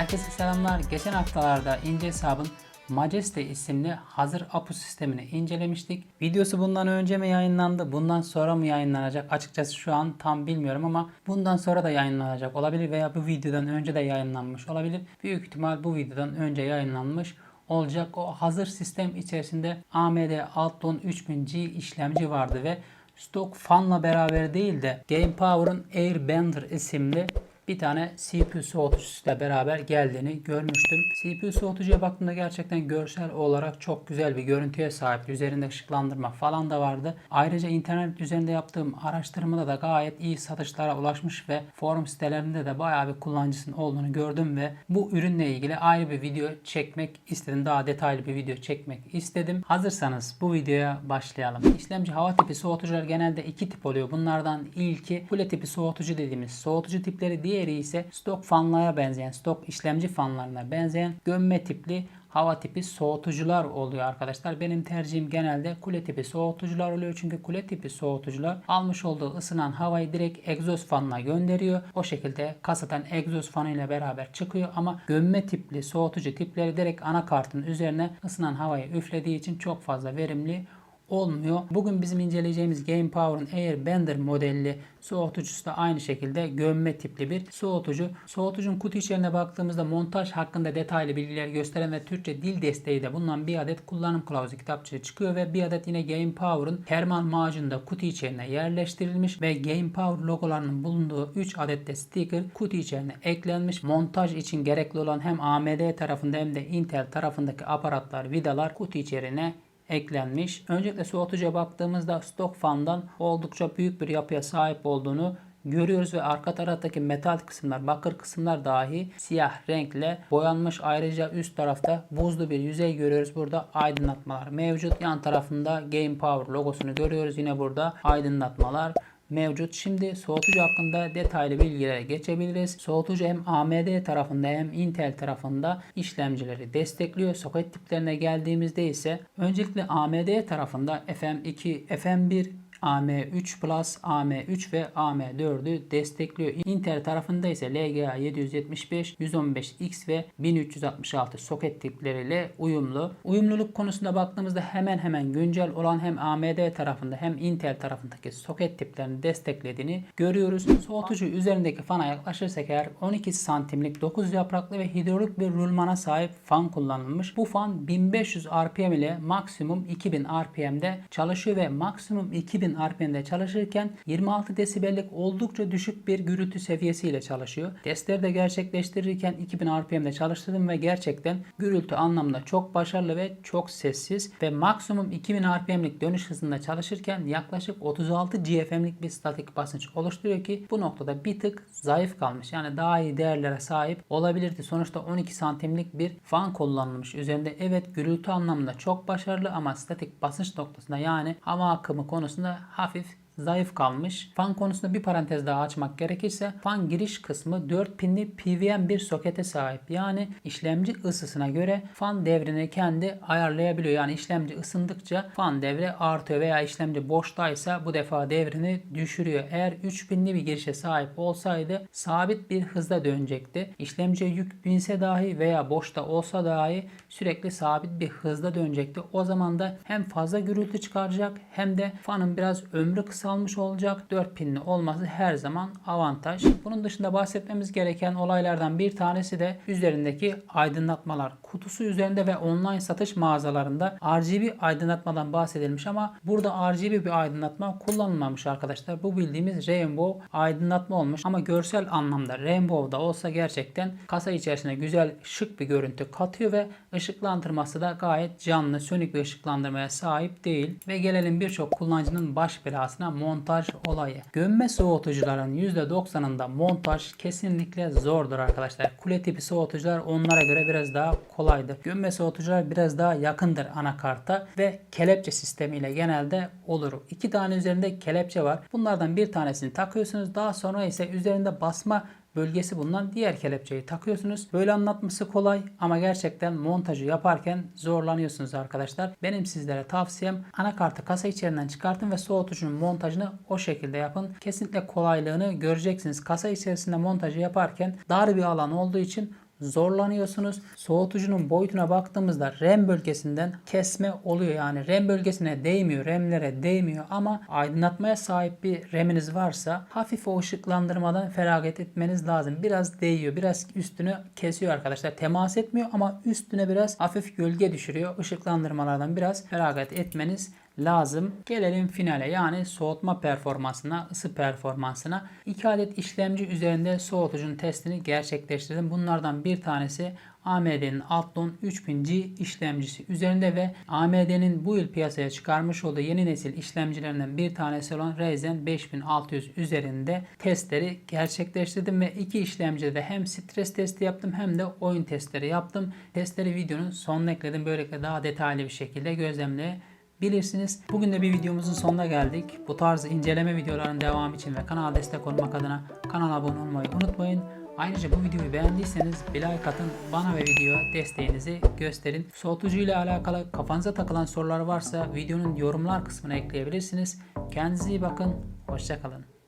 Herkese selamlar. Geçen haftalarda ince hesabın Majeste isimli hazır APU sistemini incelemiştik. Videosu bundan önce mi yayınlandı, bundan sonra mı yayınlanacak? Açıkçası şu an tam bilmiyorum ama bundan sonra da yayınlanacak olabilir veya bu videodan önce de yayınlanmış olabilir. Büyük ihtimal bu videodan önce yayınlanmış olacak. O hazır sistem içerisinde AMD Athlon 3000G işlemci vardı ve stok fanla beraber değil de Game Power'ın Airbender isimli bir tane CPU soğutucusuyla beraber geldiğini görmüştüm. CPU soğutucuya baktığımda gerçekten görsel olarak çok güzel bir görüntüye sahip. Üzerinde ışıklandırma falan da vardı. Ayrıca internet üzerinde yaptığım araştırmada da gayet iyi satışlara ulaşmış ve forum sitelerinde de bayağı bir kullanıcısının olduğunu gördüm ve bu ürünle ilgili ayrı bir video çekmek istedim. Daha detaylı bir video çekmek istedim. Hazırsanız bu videoya başlayalım. İşlemci hava tipi soğutucular genelde iki tip oluyor. Bunlardan ilki kule tipi soğutucu dediğimiz soğutucu tipleri diğeri ise stok fanlara benzeyen, stok işlemci fanlarına benzeyen gömme tipli hava tipi soğutucular oluyor arkadaşlar. Benim tercihim genelde kule tipi soğutucular oluyor. Çünkü kule tipi soğutucular almış olduğu ısınan havayı direkt egzoz fanına gönderiyor. O şekilde kasadan egzoz fanı ile beraber çıkıyor ama gömme tipli soğutucu tipleri direkt anakartın üzerine ısınan havayı üflediği için çok fazla verimli olmuyor. Bugün bizim inceleyeceğimiz Game Power'ın Airbender modelli soğutucusu da aynı şekilde gömme tipli bir soğutucu. Soğutucunun kutu içeriğine baktığımızda montaj hakkında detaylı bilgiler gösteren ve Türkçe dil desteği de bulunan bir adet kullanım kılavuzu kitapçığı çıkıyor ve bir adet yine Game Power'ın termal macunu kutu içerisine yerleştirilmiş ve Game Power logolarının bulunduğu 3 adet de sticker kutu içerisine eklenmiş. Montaj için gerekli olan hem AMD tarafında hem de Intel tarafındaki aparatlar, vidalar kutu içerisine eklenmiş. Öncelikle soğutucuya baktığımızda stok fandan oldukça büyük bir yapıya sahip olduğunu görüyoruz ve arka taraftaki metal kısımlar, bakır kısımlar dahi siyah renkle boyanmış. Ayrıca üst tarafta buzlu bir yüzey görüyoruz. Burada aydınlatmalar mevcut. Yan tarafında Game Power logosunu görüyoruz. Yine burada aydınlatmalar mevcut. Şimdi soğutucu hakkında detaylı bilgilere geçebiliriz. Soğutucu hem AMD tarafında hem Intel tarafında işlemcileri destekliyor. Soket tiplerine geldiğimizde ise öncelikle AMD tarafında FM2, FM1 AM3 Plus, AM3 ve AM4'ü destekliyor. Intel tarafında ise LGA 775, 115X ve 1366 soket tipleriyle uyumlu. Uyumluluk konusunda baktığımızda hemen hemen güncel olan hem AMD tarafında hem Intel tarafındaki soket tiplerini desteklediğini görüyoruz. Soğutucu üzerindeki fana yaklaşırsak eğer 12 santimlik 9 yapraklı ve hidrolik bir rulmana sahip fan kullanılmış. Bu fan 1500 RPM ile maksimum 2000 RPM'de çalışıyor ve maksimum 2000 RPM'de çalışırken 26 desibellik oldukça düşük bir gürültü seviyesiyle çalışıyor. Testleri de gerçekleştirirken 2000 RPM'de çalıştırdım ve gerçekten gürültü anlamında çok başarılı ve çok sessiz ve maksimum 2000 RPM'lik dönüş hızında çalışırken yaklaşık 36 GFM'lik bir statik basınç oluşturuyor ki bu noktada bir tık zayıf kalmış. Yani daha iyi değerlere sahip olabilirdi. Sonuçta 12 santimlik bir fan kullanılmış. Üzerinde evet gürültü anlamında çok başarılı ama statik basınç noktasında yani hava akımı konusunda hafif zayıf kalmış. Fan konusunda bir parantez daha açmak gerekirse fan giriş kısmı 4 pinli PWM bir sokete sahip. Yani işlemci ısısına göre fan devrini kendi ayarlayabiliyor. Yani işlemci ısındıkça fan devri artıyor veya işlemci boştaysa bu defa devrini düşürüyor. Eğer 3 pinli bir girişe sahip olsaydı sabit bir hızda dönecekti. İşlemciye yük binse dahi veya boşta olsa dahi sürekli sabit bir hızda dönecekti. O zaman da hem fazla gürültü çıkaracak hem de fanın biraz ömrü kısa kısalmış olacak. 4 pinli olması her zaman avantaj. Bunun dışında bahsetmemiz gereken olaylardan bir tanesi de üzerindeki aydınlatmalar. Kutusu üzerinde ve online satış mağazalarında RGB aydınlatmadan bahsedilmiş ama burada RGB bir aydınlatma kullanılmamış arkadaşlar. Bu bildiğimiz rainbow aydınlatma olmuş ama görsel anlamda rainbow da olsa gerçekten kasa içerisine güzel şık bir görüntü katıyor ve ışıklandırması da gayet canlı, sönük bir ışıklandırmaya sahip değil. Ve gelelim birçok kullanıcının baş belasına montaj olayı. Gömme soğutucuların %90'ında montaj kesinlikle zordur arkadaşlar. Kule tipi soğutucular onlara göre biraz daha kolaydır. Gömme soğutucular biraz daha yakındır anakarta ve kelepçe sistemiyle genelde olur. İki tane üzerinde kelepçe var. Bunlardan bir tanesini takıyorsunuz. Daha sonra ise üzerinde basma bölgesi bulunan diğer kelepçeyi takıyorsunuz. Böyle anlatması kolay ama gerçekten montajı yaparken zorlanıyorsunuz arkadaşlar. Benim sizlere tavsiyem anakartı kasa içerisinden çıkartın ve soğutucunun montajını o şekilde yapın. Kesinlikle kolaylığını göreceksiniz. Kasa içerisinde montajı yaparken dar bir alan olduğu için zorlanıyorsunuz. Soğutucunun boyutuna baktığımızda RAM bölgesinden kesme oluyor. Yani RAM bölgesine değmiyor, RAM'lere değmiyor ama aydınlatmaya sahip bir RAM'iniz varsa hafif o ışıklandırmadan feragat etmeniz lazım. Biraz değiyor, biraz üstünü kesiyor arkadaşlar. Temas etmiyor ama üstüne biraz hafif gölge düşürüyor. Işıklandırmalardan biraz feragat etmeniz lazım. Gelelim finale yani soğutma performansına, ısı performansına. 2 adet işlemci üzerinde soğutucunun testini gerçekleştirdim. Bunlardan bir tanesi AMD'nin Athlon 3000G işlemcisi üzerinde ve AMD'nin bu yıl piyasaya çıkarmış olduğu yeni nesil işlemcilerinden bir tanesi olan Ryzen 5600 üzerinde testleri gerçekleştirdim ve iki işlemcide de hem stres testi yaptım hem de oyun testleri yaptım. Testleri videonun sonuna ekledim. Böylelikle daha detaylı bir şekilde gözlemle bilirsiniz. Bugün de bir videomuzun sonuna geldik. Bu tarz inceleme videolarının devamı için ve kanala destek olmak adına kanala abone olmayı unutmayın. Ayrıca bu videoyu beğendiyseniz bir like atın, bana ve videoya desteğinizi gösterin. Soğutucu ile alakalı kafanıza takılan sorular varsa videonun yorumlar kısmına ekleyebilirsiniz. Kendinize iyi bakın, hoşçakalın.